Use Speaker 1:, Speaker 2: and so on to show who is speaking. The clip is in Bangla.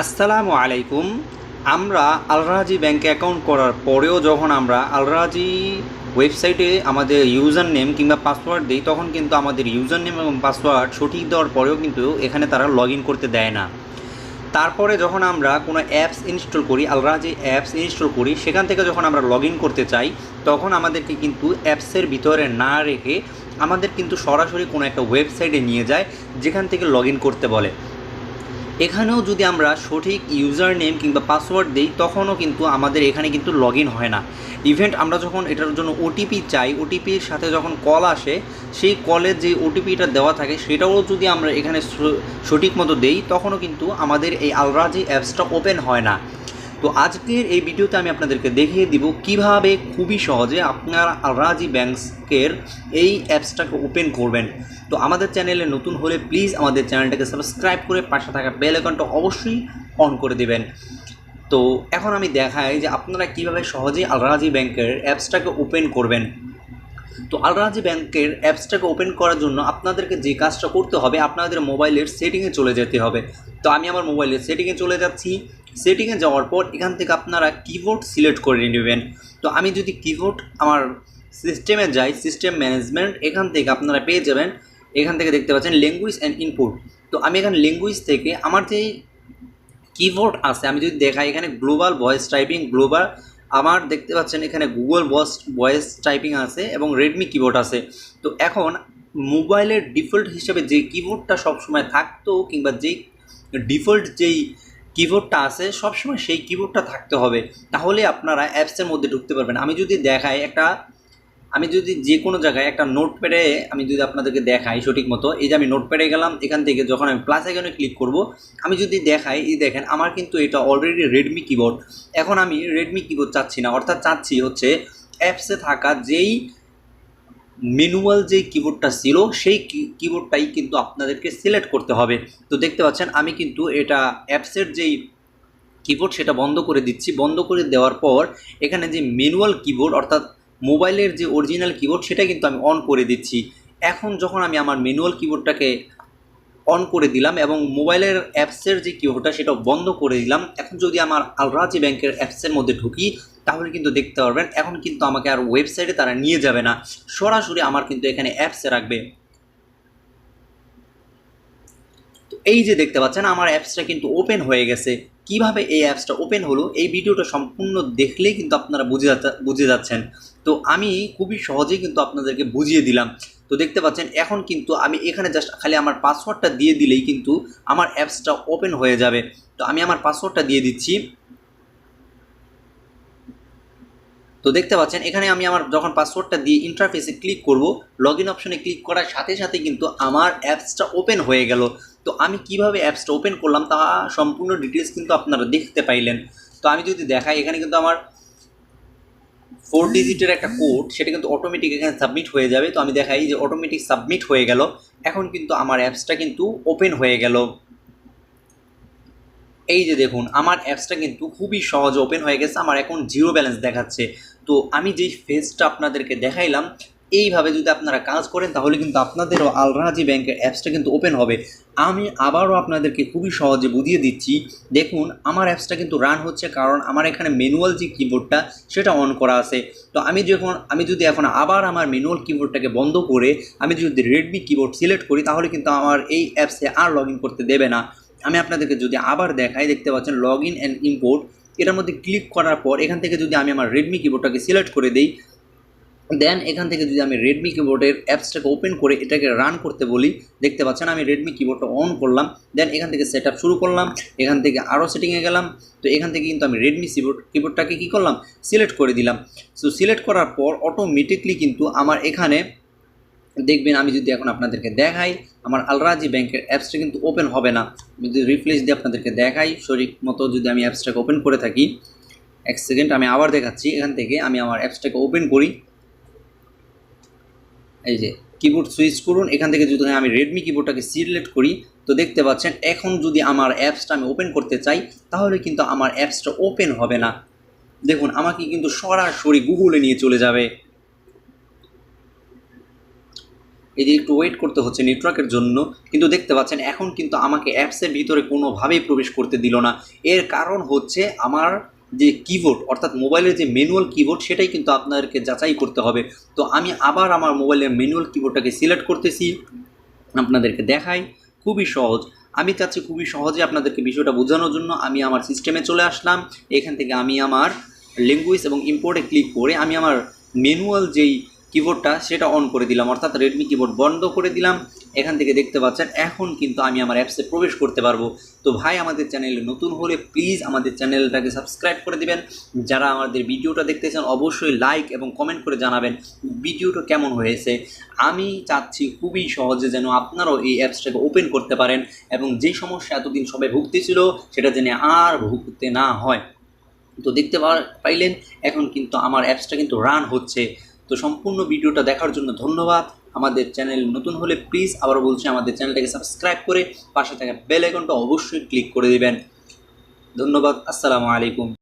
Speaker 1: আসসালামু আলাইকুম। আমরা আলরাজি ব্যাংকে অ্যাকাউন্ট করার পরেও যখন আমরা আলরাজি ওয়েবসাইটে আমাদের ইউজার নেম কিংবা পাসওয়ার্ড দিই, তখন কিন্তু আমাদের ইউজার নেম এবং পাসওয়ার্ড সঠিক দেওয়ার পরেও কিন্তু এখানে তারা লগ করতে দেয় না। তারপরে যখন আমরা কোনো অ্যাপস ইনস্টল করি, আলরাজি অ্যাপস ইনস্টল করি, সেখান থেকে যখন আমরা লগ করতে চাই, তখন আমাদেরকে কিন্তু অ্যাপসের ভিতরে না রেখে আমাদের কিন্তু সরাসরি কোনো একটা ওয়েবসাইটে নিয়ে যায়, যেখান থেকে লগ করতে বলে। এখানেও যদি আমরা সঠিক ইউজার নেম কিংবা পাসওয়ার্ড দিই, তখনও কিন্তু আমাদের এখানে কিন্তু লগ হয় না। ইভেন্ট আমরা যখন এটার জন্য ওটিপি চাই ওটিপির সাথে যখন কল আসে, সেই কলের যে ওটিপিটা দেওয়া থাকে, সেটাও যদি আমরা এখানে সঠিক মতো দেই, তখনও কিন্তু আমাদের এই আলরাজি অ্যাপসটা ওপেন হয় না। তো আজকের এই ভিডিওতে আমি আপনাদেরকে দেখিয়ে দিব কীভাবে খুবই সহজে আপনার আলরাজি ব্যাংকের এই অ্যাপসটাকে ওপেন করবেন। তো আমাদের চ্যানেলে নতুন হলে প্লিজ আমাদের চ্যানেলটাকে সাবস্ক্রাইব করে পাশে থাকা বেল আইকনটা অবশ্যই অন করে দেবেন। তো এখন আমি দেখাই যে আপনারা কীভাবে সহজেই আলরাজি ব্যাংকের অ্যাপসটাকে ওপেন করবেন। তো আলরাজি ব্যাংকের অ্যাপসটাকে ওপেন করার জন্য আপনাদেরকে যে কাজটা করতে হবে, আপনাদের মোবাইলের সেটিংয়ে চলে যেতে হবে। তো আমি আমার মোবাইলের সেটিংয়ে চলে যাচ্ছি। সেটিংয়ে যাওয়ার পর এখান থেকে আপনারা কিবোর্ড সিলেক্ট করে নেবেন। তো আমি যদি কিবোর্ড আমার সিস্টেমে যাই সিস্টেম ম্যানেজমেন্ট এখান থেকে আপনারা পেয়ে যাবেন। এখান থেকে দেখতে পাচ্ছেন ল্যাঙ্গুয়েজ অ্যান্ড ইনপুট তো আমি এখানে ল্যাঙ্গুয়েজ থেকে আমার যেই কিবোর্ড আছে, আমি যদি দেখাই এখানে গ্লোবাল ভয়েস টাইপিং গ্লোবাল আমার দেখতে পাচ্ছেন এখানে গুগল ভয়েস ভয়েস টাইপিং আছে এবং রেডমি কিবোর্ড আছে। তো এখন মোবাইলের ডিফল্ট হিসেবে যে কিবোর্ডটা সবসময় থাকতো কিংবা যেই ডিফল্ট যেই কিবোর্ডটা আছে, সবসময় সেই কিবোর্ডটা থাকতে হবে। তাহলে আপনারা অ্যাপসের মধ্যে ঢুকতে পারবেন। আমি যদি দেখাই একটা, আমি যদি যে কোনো জায়গায় একটা নোট প্যাডে আমি যদি আপনাদেরকে দেখাই সঠিক মতো, এই যে আমি নোট প্যাডে গেলাম, এখান থেকে যখন আমি প্লাস আইকনে ক্লিক করব, আমি যদি দেখাই, এই দেখেন আমার কিন্তু এটা অলরেডি রেডমি কিবোর্ড এখন আমি রেডমি কিবোর্ড চাচ্ছি না, অর্থাৎ চাচ্ছি হচ্ছে অ্যাপসে থাকা যেই ম্যানুয়াল যে কিবোর্ডটা ছিল, সেই কিবোর্ডটাই কিন্তু আপনাদেরকে সিলেক্ট করতে হবে। তো দেখতে পাচ্ছেন, আমি কিন্তু এটা অ্যাপসের যেই কিবোর্ড সেটা বন্ধ করে দিচ্ছি। বন্ধ করে দেওয়ার পর এখানে যে ম্যানুয়াল কিবোর্ড অর্থাৎ মোবাইলের যে অরিজিনাল কিবোর্ড সেটা কিন্তু আমি অন করে দিচ্ছি। এখন যখন আমি আমার ম্যানুয়াল কিবোর্ডটাকে অন করে দিলাম এবং মোবাইলের অ্যাপসের যে কিউটা সেটা বন্ধ করে দিলাম। এখন যদি আমার আলরাজি ব্যাংকের অ্যাপসের মধ্যে ঢুকি, তাহলে কিন্তু দেখতে পারবেন, এখন কিন্তু আমাকে আর ওয়েবসাইটে তারা নিয়ে যাবে না। সরাসরি আমার কিন্তু এখানে অ্যাপসে রাখবে। এই যে দেখতে পাচ্ছেন, আমার অ্যাপসটা কিন্তু ওপেন হয়ে গেছে। কীভাবে এই অ্যাপসটা ওপেন হলো, এই ভিডিওটা সম্পূর্ণ দেখলেই কিন্তু আপনারা বুঝে বুঝে যাচ্ছেন। তো আমি খুবই সহজেই কিন্তু আপনাদেরকে বুঝিয়ে দিলাম। তো দেখতে পাচ্ছেন, এখন কিন্তু আমি এখানে জাস্ট খালি আমার পাসওয়ার্ডটা দিয়ে দিলেই কিন্তু আমার অ্যাপসটা ওপেন হয়ে যাবে। তো আমি আমার পাসওয়ার্ডটা দিয়ে দিচ্ছি। তো দেখতে পাচ্ছেন, এখানে আমি আমার যখন পাসওয়ার্ডটা দিয়ে ইন্টারফেসে ক্লিক করব লগ ইন অপশনে ক্লিক করার সাথে সাথে কিন্তু আমার অ্যাপসটা ওপেন হয়ে গেল। তো আমি কীভাবে অ্যাপসটা ওপেন করলাম তা সম্পূর্ণ ডিটেলস কিন্তু আপনারা দেখতে পাইলেন। তো আমি যদি দেখাই, এখানে কিন্তু আমার ফোর ডিজিটের একটা কোড সেটা কিন্তু অটোমেটিক এখানে সাবমিট হয়ে যাবে। তো আমি দেখাই যে অটোমেটিক সাবমিট হয়ে গেল। এখন কিন্তু আমার অ্যাপসটা কিন্তু ওপেন হয়ে গেল। এই যে দেখুন, আমার অ্যাপসটা কিন্তু খুবই সহজে ওপেন হয়ে গেছে। আমার এখন জিরো ব্যালেন্স দেখাচ্ছে। তো আমি যেই ফেজটা আপনাদেরকে দেখাইলাম, এইভাবে যদি আপনারা কাজ করেন, তাহলে কিন্তু আপনাদেরও আলরাজি ব্যাংকের অ্যাপসটা কিন্তু ওপেন হবে। আমি আবারও আপনাদেরকে খুবই সহজে বুঝিয়ে দিচ্ছি, দেখুন, আমার অ্যাপসটা কিন্তু রান হচ্ছে কারণ আমার এখানে ম্যানুয়াল যে কিবোর্ডটা সেটা অন করা আছে। তো আমি যখন, আমি যদি এখন আবার আমার ম্যানুয়াল কিবোর্ডটাকে বন্ধ করে, আমি যদি রেডমি কিবোর্ড সিলেক্ট করি, তাহলে কিন্তু আমার এই অ্যাপসে আর লগ করতে দেবে না। আমি আপনাদেরকে যদি আবার দেখাই, দেখতে পাচ্ছেন লগ ইন অ্যান্ড ইম্পোর্ট এটার মধ্যে ক্লিক করার পর, এখান থেকে যদি আমি আমার রেডমি কিবোর্ডটাকে সিলেক্ট করে দিই দেন এখান থেকে যদি আমি রেডমি কিবোর্ডের অ্যাপসটাকে ওপেন করে এটাকে রান করতে বলি, দেখতে পাচ্ছেন আমি রেডমি কিবোর্ডটা অন করলাম দেন এখান থেকে সেট শুরু করলাম, এখান থেকে আরও সেটিংয়ে গেলাম, তো এখান থেকে কিন্তু আমি রেডমি কিবোর্ড কিবোর্ডটাকে কী করলাম? সিলেক্ট করে দিলাম। সো সিলেক্ট করার পর অটোমেটিকলি কিন্তু আমার এখানে দেখবেন আমি যদি এখন আপনাদেরকে দেখাই, আমার আলরাজি ব্যাংকের অ্যাপসটা কিন্তু ওপেন হবে না। যদি রিফ্রেশ দিয়ে আপনাদেরকে দেখাই, সঠিক মতো যদি আমি অ্যাপসটাকে ওপেন করে থাকি। এক সেকেন্ড আমি আবার দেখাচ্ছি। এখান থেকে আমি আমার অ্যাপসটাকে ওপেন করি। এই যে কিবোর্ড সুইচ করুন। এখান থেকে যদি আমি রেডমি কিবোর্ডটাকে সিলেক্ট করি, তো দেখতে পাচ্ছেন, এখন যদি আমার অ্যাপসটা আমি ওপেন করতে চাই, তাহলে কিন্তু আমার অ্যাপসটা ওপেন হবে না। দেখুন, আমাকে কিন্তু সরাসরি গুগলে নিয়ে চলে যাবে। এই যে একটু ওয়েট করতে হচ্ছে নেটওয়ার্কের জন্য। কিন্তু দেখতে পাচ্ছেন, এখন কিন্তু আমাকে অ্যাপসের ভিতরে কোনোভাবেই প্রবেশ করতে দিল না। এর কারণ হচ্ছে আমার যে কিবোর্ড অর্থাৎ মোবাইলের যে ম্যানুয়াল কিবোর্ড সেটাই কিন্তু আপনাদেরকে যাচাই করতে হবে। তো আমি আবার আমার মোবাইলের ম্যানুয়াল কিবোর্ডটাকে সিলেক্ট করতেছি। আপনাদেরকে দেখাই। খুবই সহজ। আমি চাচ্ছি খুবই সহজে আপনাদেরকে বিষয়টা বোঝানোর জন্য আমি আমার সিস্টেমে চলে আসলাম। এখান থেকে আমি আমার ল্যাঙ্গুয়েজ এবং ইম্পোর্টে ক্লিক করে আমি আমার ম্যানুয়াল যেই কিবোর্ডটা সেটা অন করে দিলাম, অর্থাৎ রেডমি কিবোর্ড বন্ধ করে দিলাম। এখান থেকে দেখতে পাচ্ছেন, এখন কিন্তু আমি আমার অ্যাপসে প্রবেশ করতে পারব। তো ভাই, আমাদের চ্যানেলে নতুন হলে প্লিজ আমাদের চ্যানেলটাকে সাবস্ক্রাইব করে দিবেন। যারা আমাদের ভিডিওটা দেখতেছেন অবশ্যই লাইক এবং কমেন্ট করে জানাবেন ভিডিওটা কেমন হয়েছে। আমি চাচ্ছি খুবই সহজে যেন আপনারাও এই অ্যাপসটাকে ওপেন করতে পারেন এবং যে সমস্যা এতদিন সবাই ভুগতেছিল, সেটা যেন আর ভুগতে না হয়। তো দেখতে পাইলেন, এখন কিন্তু আমার অ্যাপসটা কিন্তু রান হচ্ছে। তো সম্পূর্ণ ভিডিওটা দেখার জন্য ধন্যবাদ। আমাদের চ্যানেল নতুন হলে প্লিজ আবার বলছি, আমাদের চ্যানেলটাকে সাবস্ক্রাইব করে পাশে থাকা বেল আইকনটা অবশ্যই ক্লিক করে দেবেন। ধন্যবাদ, আসসালামু আলাইকুম।